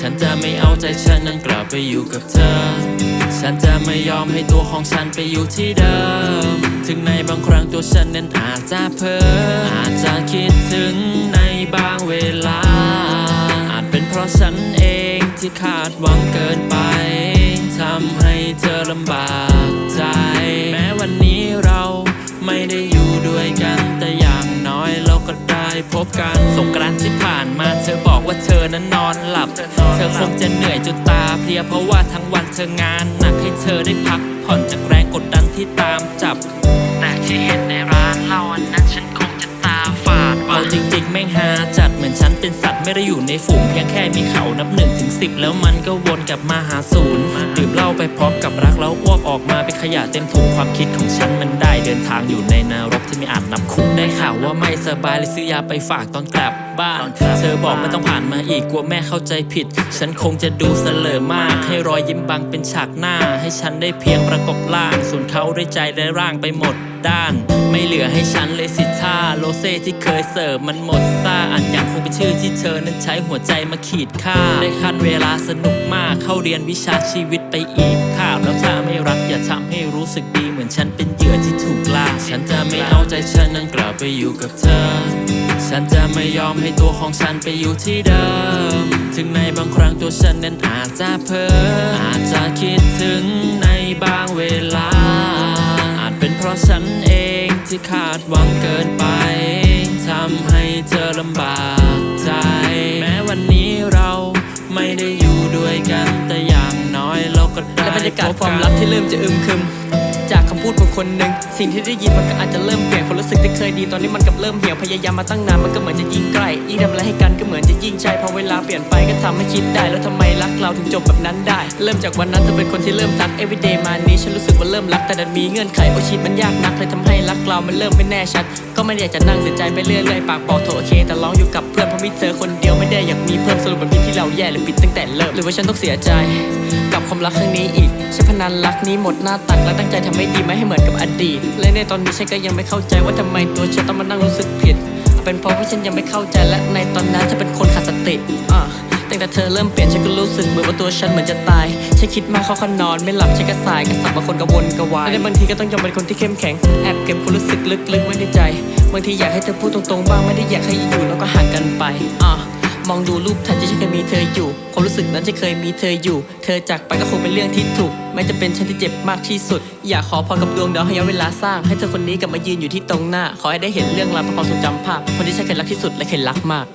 ฉันจะไม่เอาใจฉันนั่นกลับไปอยู่กับเธอ ฉันจะไม่ยอมให้ตัวของฉันไปอยู่ที่เดิม ถึงในบางครั้งตัวฉันนั้นอาจจะเพ้ออาจจะคิดถึงในบางเวลา อาจเป็นเพราะฉันเองที่คาดหวังเกินไป ทำให้เธอลำบากใจ แม้วันนี้เราไม่ได้อยู่ด้วยกันแต่อย่างน้อยเราก็ได้พบกัน สงกรานต์ที่ผ่านมาเธอบอกว่าเธอนั้นนอนหลับ คงจะเหนื่อยจนตาเพลียเพราะว่าทั้งวันเธองานหนักให้เธอได้พักผ่อนจากแรงกดดันที่ตามจับแต่ที่เห็นในร้านเราอันนั้นฉันคงจะตาฝาดเอาจริงๆแม่งหาจัดเหมือนฉันเป็นสัตว์ไม่ได้อยู่ในฝูงเพียงแค่มีเขานับหนึ่งถึงสิบแล้วมันก็วนกลับมาหาศูนย์ดื่มเหล้าไปพร้อมกับรักแล้วอ้วกออกมาเป็นขยะเต็มถุงความคิดของฉันมันได้เดินทางอยู่ในนรกที่ไม่อาจนับคุมได้ข่าวว่าไม่สบายเลยซื้อยาไปฝากตอนกลับบ้านเธอบอกไม่ต้องผ่านมาอีกกลัวแม่เข้าใจผิด ฉันคงจะดูเสลอมาก ให้รอยยิ้มบังเป็นฉากหน้า ให้ฉันได้เพียงประกบล่าง ส่วนเขาได้ใจได้ร่างไปหมด ด้าน ไม่เหลือให้ฉันเลยสิท่าโลเซ่ที่เคยเสิร์ฟมันหมดซ่าอันยังคงเป็นชื่อที่เธอนั้นใช้หัวใจมาขีดค่าได้คันเวลาสนุกมากเข้าเรียนวิชาชีวิตไปอีกข้าวแล้วถ้าไม่รักอย่าทำให้รู้สึกดีเหมือนฉันเป็นเหยื่อที่ถูกล่าฉันจะไม่เอาใจฉันนั้นกลับไปอยู่กับเธอ ฉันจะไม่ยอมให้ตัวของฉันไปอยู่ที่เดิม ถึงในบางครั้งตัวฉันนั้นอาจจะเพ้ออาจจะคิดถึงในบางเวลา ราะฉันเองที่คาดหวังเกินไปทำให้เธอลำบากใจ แม้วันนี้เราไม่ได้อยู่ด้วยกันแต่อย่างน้อยเราก็ได้และบรรยากาศพบความลับที่เริ่มจะอึมครึมจากคำพูดของคนหนึ่ง สิ่งที่ได้ยินมันก็อาจจะเริ่มเปลี่ยนคนรู้สึกที่เคยดีตอนนี้มันกลับเริ่มเหี่ยวพยายามมาตั้งนานมันก็เหมือนจะยิ่งใกล้ เวลาเปลี่ยนไปก็ทำให้คิดได้ แล้วทำไมรักเราถึงจบแบบนั้นได้ เริ่มจากวันนั้นเธอเป็นคนที่เริ่มทัก everyday มานี้ฉันรู้สึกว่าเริ่มรักแต่ดันมีเงื่อนไขโอชีตมันยากนักเลยทำให้รักเรามันเริ่มไม่แน่ชัด ก็ไม่อยากจะนั่งเสียใจไปเรื่อยๆปากบอกโถโอเค แต่ร้องอยู่กับเพื่อนเพราะมีเธอคนเดียวไม่ได้อยากมีเพิ่มสรุปมันผิดที่เราแย่หรือผิดตั้งแต่เริ่มหรือว่าฉันต้องเสียใจกับความรักครั้งนี้อีกฉันพนันรักนี้หมดหน้าตักและตั้งใจทำให้ดีไม่ให้เหมือนกับอดีต และในตอนนี้ฉันก็ยังไม่เข้าใจว่าทำไมตัวฉันต้องมานั่งรู้สึกผิด เป็นเพราะว่าฉันยังไม่เข้าใจและในตอนนั้นเธอเป็นคนขาดสติอะตั้งแต่เธอเริ่มเปลี่ยนฉันก็รู้สึกเหมือนว่าตัวฉันเหมือนจะตายฉันคิดมากเข้าขนอน ไม่หลับฉันก็สายกระสับบาคนกระวนกระวายและบางทีก็ต้องยอมเป็นคนที่เข้มแข็งแอบเก็บความรู้สึกลึกๆไว้ในใจ บางทีอยากให้เธอพูดตรงๆบ้างไม่ได้อยากให้อยู่แล้วก็ห่างกันไปอะ มองดูรูปถ่ายที่ฉันเคยมีเธออยู่ความรู้สึกนั้นจะเคยมีเธออยู่ เธอจากไปก็คงเป็นเรื่องที่ถูก ไม่จะเป็นฉันที่เจ็บมากที่สุด อยากขอพรกับดวงดาวให้ย้อนเวลาสร้าง ให้เธอคนนี้กลับมายืนอยู่ที่ตรงหน้า ขอให้ได้เห็นเรื่องราวประความทรงจำภาพคนที่ฉันเคยรักที่สุดและเคยรักมาก